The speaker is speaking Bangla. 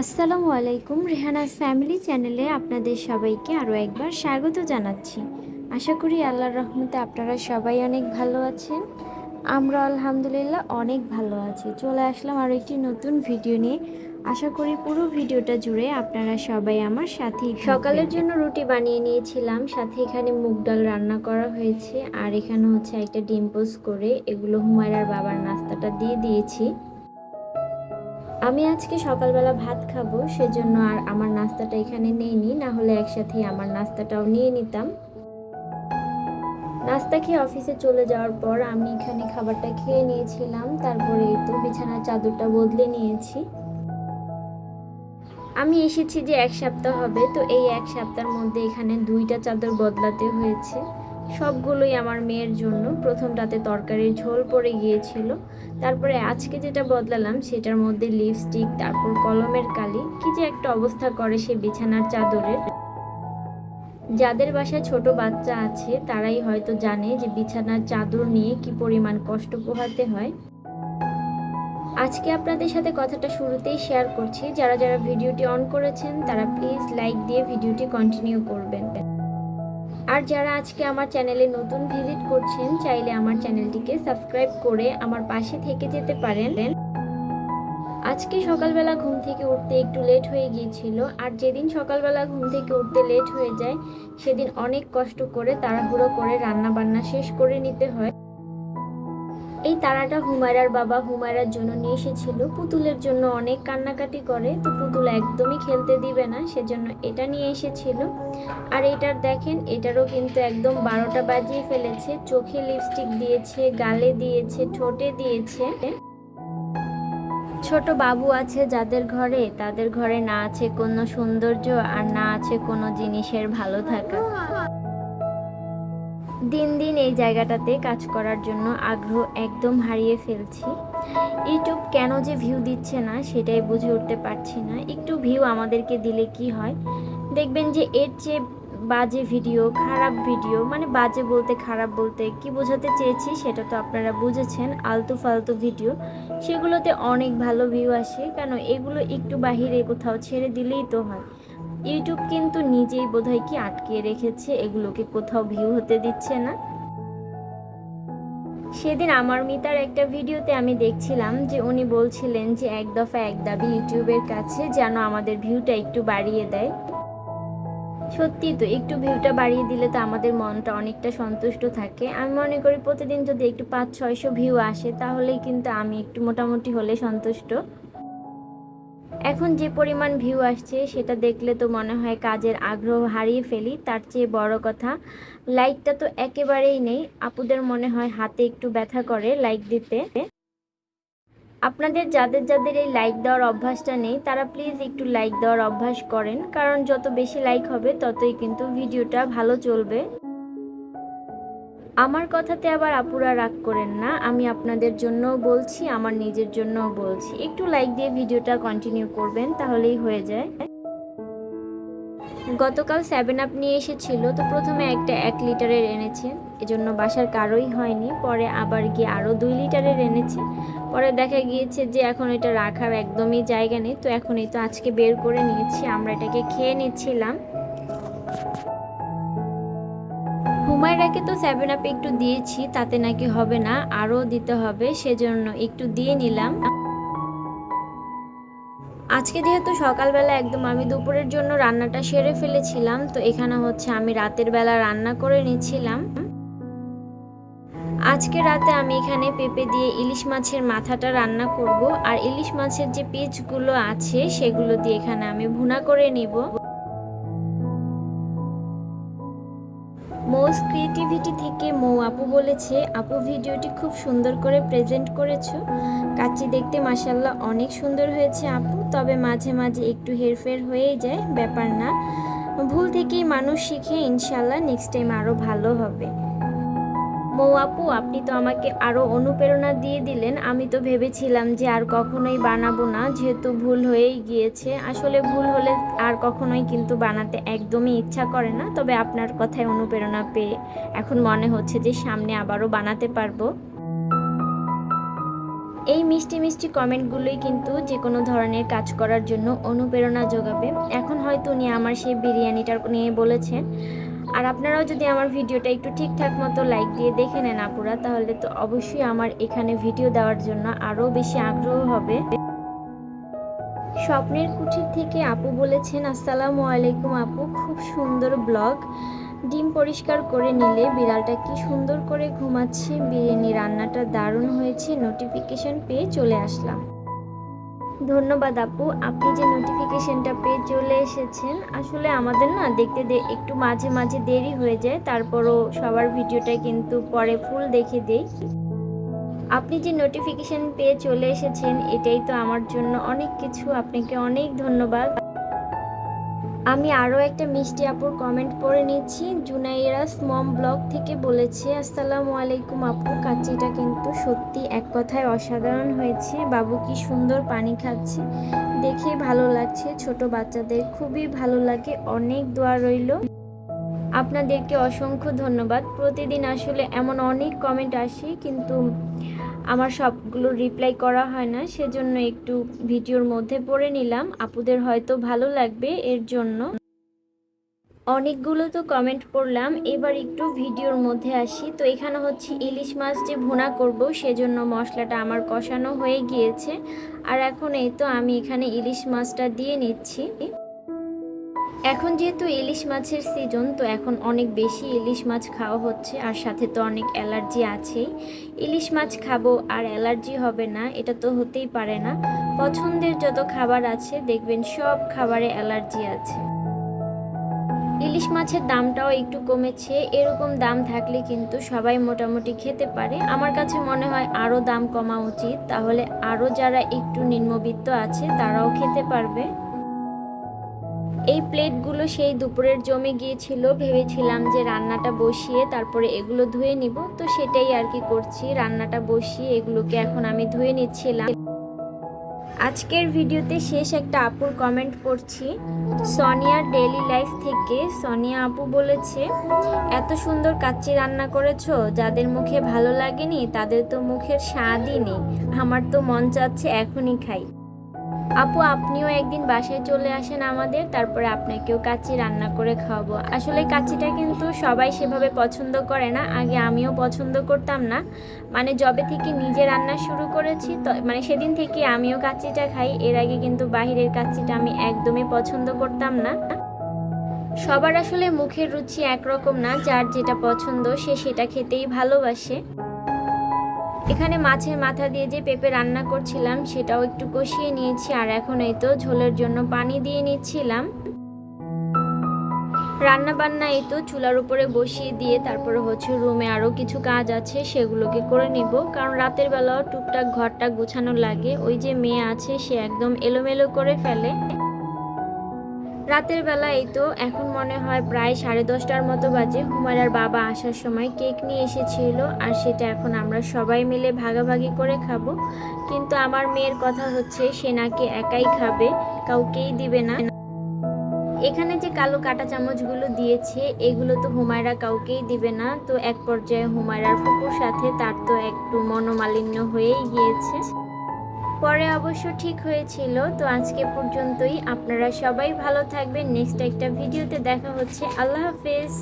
আসসালামু আলাইকুম রেহানাস ফ্যামিলি চ্যানেলে আপনাদের সবাইকে আরও একবার স্বাগত জানাচ্ছি। আশা করি আল্লাহর রহমতে আপনারা সবাই অনেক ভালো আছেন। আমরা আলহামদুলিল্লাহ অনেক ভালো আছি। চলে আসলাম আরও একটি নতুন ভিডিও নিয়ে। আশা করি পুরো ভিডিওটা জুড়ে আপনারা সবাই আমার সাথেই সকালের জন্য রুটি বানিয়ে নিয়েছিলাম, সাথে এখানে মুগ ডাল রান্না করা হয়েছে। আর এখানে হচ্ছে একটা ডিম পোস্ট করে এগুলো হুমায়রার বাবার নাস্তাটা দিয়ে দিয়েছি। আমি আজকে সকালবেলা ভাত খাব, সেজন্য আর আমার নাস্তাটা এখানে নেইনি না হলে একসাথেই আমার নাস্তাটাও নিয়ে নিতাম। নাস্তা খেয়ে অফিসে চলে যাওয়ার পর আমি এখানে খাবারটা খেয়ে নিয়েছিলাম, তারপরে তো বিছানার চাদরটা বদলে নিয়েছি। আমি এসেছি যে এক সপ্তাহ হবে, তো এই এক সপ্তাহের মধ্যে এখানে দুইটা চাদর বদলাতে হয়েছে। সবগুলোই আমার মেয়ের জন্য। প্রথমটাতে তরকারির ঝোল পড়ে গিয়েছিল। তারপরে আজকে যেটা বদলালাম, সেটার মধ্যে লিপস্টিক তারপর কলমের কালি, কি যে একটা অবস্থা করে সে বিছানার চাদরের। যাদের বাসায় ছোট বাচ্চা আছে, তারাই হয়তো জানে যে বিছানার চাদর নিয়ে কি পরিমাণ কষ্ট পোহাতে হয়। আজকে আপনাদের সাথে কথাটা শুরুতেই শেয়ার করছি। যারা যারা ভিডিওটি অন করেছেন, তারা প্লিজ লাইক দিয়ে ভিডিওটি কন্টিনিউ করবেন। আর যারা আজকে আমার চ্যানেলে নতুন ভিজিট করছেন, চাইলে আমার চ্যানেলটিকে সাবস্ক্রাইব করে আমার পাশে থেকে যেতে পারেন। আজকে সকালবেলা ঘুম থেকে উঠতে একটু লেট হয়ে গিয়েছিল, আর যেদিন সকালবেলা ঘুম থেকে উঠতে লেট হয়ে যায়, সেদিন অনেক কষ্ট করে তাড়াহুড়ো করে রান্না বান্না শেষ করে নিতে হয়। এই তারাটা হুমায়রার বাবা হুমায়রার জন্য নিয়ে এসেছিল। পুতুলের জন্য অনেক কান্নাকাটি করে। তো পুতুল একদমই খেলতে দিবে না, সেজন্য এটা নিয়ে এসেছিল। আর এটার দেখেন, এটারও কিন্তু একদম বারোটা বাজিয়ে ফেলেছে। চোখে লিপস্টিক দিয়েছে, গালে দিয়েছে, ঠোঁটে দিয়েছে। ছোট বাবু আছে যাদের ঘরে, তাদের ঘরে না আছে কোনো সৌন্দর্য আর না আছে কোনো জিনিসের ভালো থাকা। দিন দিন এই জায়গাটাতে কাজ করার জন্য আগ্রহ একদম হারিয়ে ফেলছি। ইউটিউব কেন যে ভিউ দিচ্ছে না, সেটাই বুঝে উঠতে পারছি না। একটু ভিউ আমাদেরকে দিলে কি হয়? দেখবেন যে এর চেয়ে বাজে ভিডিও খারাপ ভিডিও মানে বাজে বলতে খারাপ বলতে কি বোঝাতে চেয়েছি সেটা তো আপনারা বুঝেছেন, আলতু ফালতু ভিডিও সেগুলোতে অনেক ভালো ভিউ আসে, কেন এগুলো একটু বাহিরে কোথাও ছেড়ে দিলেই তো হয়। ইউটিউব কিন্তু নিজেই বোধহয় কি আটকিয়ে রেখেছে, এগুলোকে কোথাও ভিউ হতে দিচ্ছে না। সেদিন আমার মিতার একটা ভিডিওতে আমি দেখছিলাম যে উনি বলছিলেন যে এক দফা এক দাবি ইউটিউবের কাছে যেন আমাদের ভিউটা একটু বাড়িয়ে দেয়। সত্যি তো, একটু ভিউটা বাড়িয়ে দিলে তো আমাদের মনটা অনেকটা সন্তুষ্ট থাকে। আমি মনে করি প্রতিদিন যদি একটু পাঁচ, ছয়শো ভিউ আসে, তাহলেই কিন্তু আমি একটু মোটামুটি হলে সন্তুষ্ট। এখন যে পরিমাণ ভিউ আসছে, সেটা দেখলে তো মনে হয় কাজের আগ্রহ হারিয়ে ফেলি, তার চেয়ে বড় কথা লাইকটা তো একেবারেই নেই। আপুদের মনে হয় হাতে একটু ব্যথা করে লাইক দিতে। আপনাদের যাদের যাদের এই লাইক দেওয়ার অভ্যাসটা নেই, তারা প্লিজ একটু লাইক দেওয়ার অভ্যাস করেন, কারণ যত বেশি লাইক হবে, ততই কিন্তু ভিডিওটা ভালো চলবে। আমার কথাতে আবার আপুরা রাগ করেন না, আমি আপনাদের জন্যও বলছি, আমার নিজের জন্যও বলছি। একটু লাইক দিয়ে ভিডিওটা কন্টিনিউ করবেন, তাহলেই হয়ে যায়। গতকাল সেভেন আপ নিয়ে এসেছিল, তো প্রথমে একটা এক লিটারের এনেছে, এজন্য বাসার কারোই হয়নি। পরে আবার গিয়ে আরও দুই লিটারের এনেছে। পরে দেখা গিয়েছে যে এখন এটা রাখার একদমই জায়গা নেই, তো এখন এই তো আজকে বের করে নিয়েছি, আমরা এটাকে খেয়ে নিচ্ছিলাম। হুমায়রাকে তো সেভেন আপ একটু দিয়েছি, তাতে নাকি হবে না, আরও দিতে হবে, সেজন্য একটু দিয়ে নিলাম। আজকে যেহেতু সকালবেলা একদম আমি দুপুরের জন্য রান্নাটা সেরে ফেলেছিলাম, তো এখানে হচ্ছে আমি রাতের বেলা রান্না করে নিচ্ছিলাম। আজকে রাতে আমি এখানে পেঁপে দিয়ে ইলিশ মাছের মাথাটা রান্না করব, আর ইলিশ মাছের যে পিচগুলো আছে, সেগুলো দিয়ে এখানে আমি ভুনা করে নিব। মৌস ক্রিয়েটিভিটি থেকে মৌ আপু বলেছে, আপু ভিডিওটি খুব সুন্দর করে প্রেজেন্ট করেছ। কাচি দেখতে মাসাল্লাহ অনেক সুন্দর হয়েছে আপু। তবে মাঝে মাঝে একটু হেরফের হয়েই যায়, ব্যাপার না। ভুল থেকেই মানুষ শিখে ইনশাল্লাহ নেক্সট টাইম আরও ভালো হবে। মৌ আপু, আপনি তো আমাকে আরও অনুপ্রেরণা দিয়ে দিলেন। আমি তো ভেবেছিলাম যে আর কখনোই বানাবো না, যেহেতু ভুল হয়েই গিয়েছে। আসলে ভুল হলে আর কখনোই কিন্তু বানাতে একদমই ইচ্ছা করে না, তবে আপনার কথায় অনুপ্রেরণা পেয়ে এখন মনে হচ্ছে যে সামনে আবারও বানাতে পারব। এই মিষ্টি মিষ্টি কমেন্টগুলোই কিন্তু যে কোনো ধরনের কাজ করার জন্য অনুপ্রেরণা যোগাবে। এখন হয়তো উনি আমার সেই বিরিয়ানিটা নিয়ে বলেছেন। আর আপনারাও যদি আমার ভিডিওটা একটু ঠিকঠাক মতো লাইক দিয়ে দেখে নেন আপুরা, তাহলে তো অবশ্যই আমার এখানে ভিডিও দেওয়ার জন্য আরও বেশি আগ্রহ হবে। স্বপ্নের কুঠির থেকে আপু বলেছেন, আসসালামু আলাইকুম আপু, খুব সুন্দর ব্লগ ডিম পরিষ্কার করে নিলে বিড়ালটা কি সুন্দর করে ঘুমাচ্ছে? বিরিয়ানি রান্নাটা দারুণ হয়েছে। নোটিফিকেশন পেয়ে চলে আসলাম। ধন্যবাদ আপু। আপনি যে নোটিফিকেশনটা পেয়ে চলে এসেছেন, আসলে আমাদের না দেখতে একটু মাঝে মাঝে দেরি হয়ে যায়, তারপরও সবার ভিডিওটা কিন্তু পরে ফুল দেখে দেই। আপনি যে নোটিফিকেশন পেয়ে চলে এসেছেন, এটাই তো আমার জন্য অনেক কিছু। আপনাকে অনেক ধন্যবাদ। আমি আরও একটা মিষ্টি আপুর কমেন্ট পড়ে নিচ্ছি। জুনাইরাস মম ব্লগ থেকে বলেছে, আসসালামু আলাইকুম আপু কাচ্চিটা কিন্তু সত্যি এক কথায় অসাধারণ হয়েছে। বাবু কি সুন্দর পানি খাচ্ছে। দেখে ভালো লাগছে। ছোট বাচ্চাদের খুবই ভালো লাগে। অনেক দোয়া রইল। আপনাদেরকে অসংখ্য ধন্যবাদ। প্রতিদিন আসলে এমন অনেক কমেন্ট আসে, কিন্তু আমার সবগুলো রিপ্লাই করা হয় না, সেজন্য একটু ভিডিওর মধ্যে পড়ে নিলাম। আপুদের হয়তো ভালো লাগবে এর জন্য। অনেকগুলো তো কমেন্ট পড়লাম, এবার একটু ভিডিওর মধ্যে আসি। তো এখানে হচ্ছে ইলিশ মাছ যে ভুনা করব, সেজন্য মশলাটা আমার কষানো হয়ে গিয়েছে। আর এখন এই তো আমি এখানে ইলিশ মাছটা দিয়ে নিচ্ছি। এখন যেহেতু ইলিশ মাছের সিজন তো এখন অনেক বেশি ইলিশ মাছ খাওয়া হচ্ছে, আর সাথে তো অনেক অ্যালার্জি আছেই। ইলিশ মাছ খাব আর অ্যালার্জি হবে না, এটা তো হতেই পারে না। পছন্দের যত খাবার আছে, দেখবেন সব খাবারে অ্যালার্জি আছে। ইলিশ মাছের দামটাও একটু কমেছে, এরকম দাম থাকলে কিন্তু সবাই মোটামুটি খেতে পারে। আমার কাছে মনে হয় আরও দাম কমা উচিত, তাহলে আরও যারা একটু নিম্নবিত্ত আছে, তারাও খেতে পারবে। এই প্লেটগুলো সেই দুপুরের জমে গিয়েছিল। ভেবেছিলাম যে রান্নাটা বসিয়ে তারপরে এগুলো ধুয়ে নিব। তো সেটাই আর কি করছি। রান্নাটা বসিয়ে এগুলোকে এখন আমি ধুয়ে নিচ্ছিলাম। আজকের ভিডিওতে শেষ একটা আপুর কমেন্ট পড়ছি। সোনিয়ার ডেইলি লাইফ থেকে সোনিয়া আপু বলেছে, এত সুন্দর কাচ্চি রান্না করেছ, যাদের মুখে ভালো লাগেনি তাদের তো মুখের স্বাদই নেই। আমার তো মন চাচ্ছে এখনই খাই। আপু, আপনিও একদিন বাসায় চলে আসেন আমাদের, তারপরে আপনাকেও কাচ্চি রান্না করে খাওয়াবো। আসলে কাচ্চিটা কিন্তু সবাই সেভাবে পছন্দ করে না, আগে আমিও পছন্দ করতাম না। মানে জবে থেকে নিজে রান্না শুরু করেছি, তো মানে সেদিন থেকে আমিও কাচ্চিটা খাই, এর আগে কিন্তু বাহিরের কাচ্চিটা আমি একদমই পছন্দ করতাম না। সবার আসলে মুখের রুচি একরকম না, যার যেটা পছন্দ সে সেটা খেতেই ভালোবাসে। এখানে মাছের মাথা দিয়ে যে পেঁপে রান্না করছিলাম, সেটাও একটু কষিয়ে নিয়েছি আর এখন এই তো ঝোলের জন্য পানি দিয়ে নিচ্ছিলাম। রান্না বান্না এই তো চুলার উপরে বসিয়ে দিয়ে তারপরে হচ্ছে রুমে আরও কিছু কাজ আছে, সেগুলোকে করে নিব। কারণ রাতের বেলাও টুকটাক ঘরটা গুছানো লাগে। ওই যে মেয়ে আছে, সে একদম এলোমেলো করে ফেলে। রাতের বেলা এই তো, এখন মনে হয় প্রায় সাড়ে দশটার মতো বাজে। হুমায়রার বাবা আসার সময় কেক নিয়ে এসেছিল আর সেটা এখন আমরা সবাই মিলে ভাগাভাগি করে খাব। কিন্তু আমার মেয়ের কথা হচ্ছে, সে নাকি একাই খাবে, কাউকেই দিবে না। এখানে যে কালো কাটা চামচগুলো দিয়েছে, এগুলো তো হুমায়রা কাউকেই দিবে না। তো এক পর্যায়ে হুমায়রার ফুপুর সাথে তার তো একটু মনোমালিন্য হয়েই গিয়েছে। পরে অবশ্য ঠিক হয়েছিল, তো আজকে পর্যন্তই। আপনারা সবাই ভালো থাকবেন। নেক্সট একটা ভিডিওতে দেখা হচ্ছে। আল্লাহ হাফেজ।